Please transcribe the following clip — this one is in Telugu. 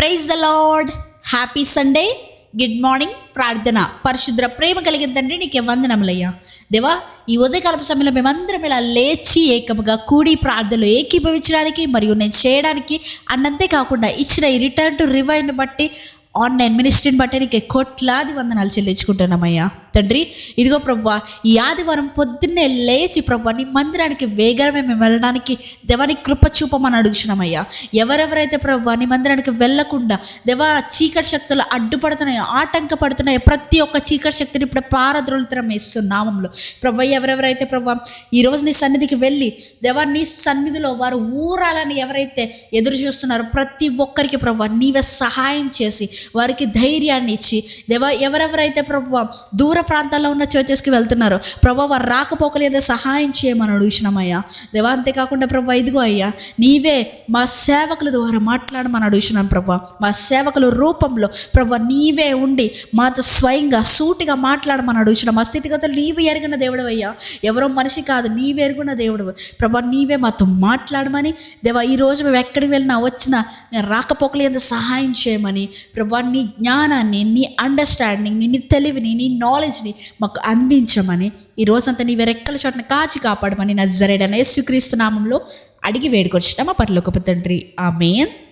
Praise the lord happy Sunday good morning ప్రార్థన. పరిశుద్ర ప్రేమ కలిగిన తండ్రి నీకే వందనములయ్యా. దేవా ఈ ఉదయకాలపు సమయంలో మేమందరం ఇలా లేచి ఏకముగా కూడి ప్రార్థనలు ఏకీభవించడానికి మరియు నేను చేయడానికి అన్నంతే కాకుండా ఇచ్చిన ఈ రిటర్న్ టు రివైన్ బట్టి ఆన్లైన్ మినిస్ట్రీని బట్టి నీకు కోట్లాది వందనాలు చెల్లించుకుంటున్నామయ్యా. తండ్రి ఇదిగో ప్రభా ఈ ఆదివారం పొద్దున్నే లేచి ప్రభా నీ మందిరానికి వేగరమే మేము వెళ్ళడానికి దేవాని కృప చూపమని అడుగుచున్నామయ్యా. ఎవరెవరైతే ప్రభా నీ మందిరానికి వెళ్ళకుండా దేవా చీకటి శక్తులు అడ్డుపడుతున్నాయో ఆటంకపడుతున్నాయో ప్రతి ఒక్క చీకటి శక్తిని ఇప్పుడు పారద్రోలుతరం నామంలో. ప్రభా ఎవరెవరైతే ప్రభా ఈరోజు నీ సన్నిధికి వెళ్ళి దేవా నీ సన్నిధిలో వారు ఊరాలని ఎవరైతే ఎదురు చూస్తున్నారో ప్రతి ఒక్కరికి ప్రభా నీవే సహాయం చేసి వారికి ధైర్యాన్ని ఇచ్చి దేవా ఎవరెవరైతే ప్రభా దూర ప్రాంతాల్లో ఉన్న చర్చెస్కి వెళ్తున్నారు. ప్రభా వారు రాకపోకలు ఏదో సహాయం చేయమని అడుగుతున్నామయ్యా దేవా అంతేకాకుండా ప్రభా ఇదిగో అయ్యా నీవే మా సేవకుల ద్వారా మాట్లాడమని అడుగుతున్నాం ప్రభా. మా సేవకుల రూపంలో ప్రభా నీవే ఉండి మాతో స్వయంగా సూటిగా మాట్లాడమని అడుగుతున్నాం మా స్థితిగతులు నీవు ఎరిగిన దేవుడు అయ్యా ఎవరో మనిషి కాదు నీవే ఎరుగున్న దేవుడు. ప్రభా నీవే మాతో మాట్లాడమని దేవా ఈ రోజు మేము ఎక్కడికి వెళ్ళినా వచ్చినా నేను రాకపోకలు ఎంత సహాయం చేయమని ప్రభా నీ జ్ఞానాన్ని నీ అండర్స్టాండింగ్ నీ తెలివిని నీ నాలెడ్జ్ నాలెడ్జ్ని మాకు అందించమని ఈ రోజంతా నీ రెక్కల చోటను కాచి కాపాడమని నజరేడనే యేసుక్రీస్తు నామంలో అడిగి వేడుకొచ్చిన మా పరలోకపు తండ్రి. ఆమెన్.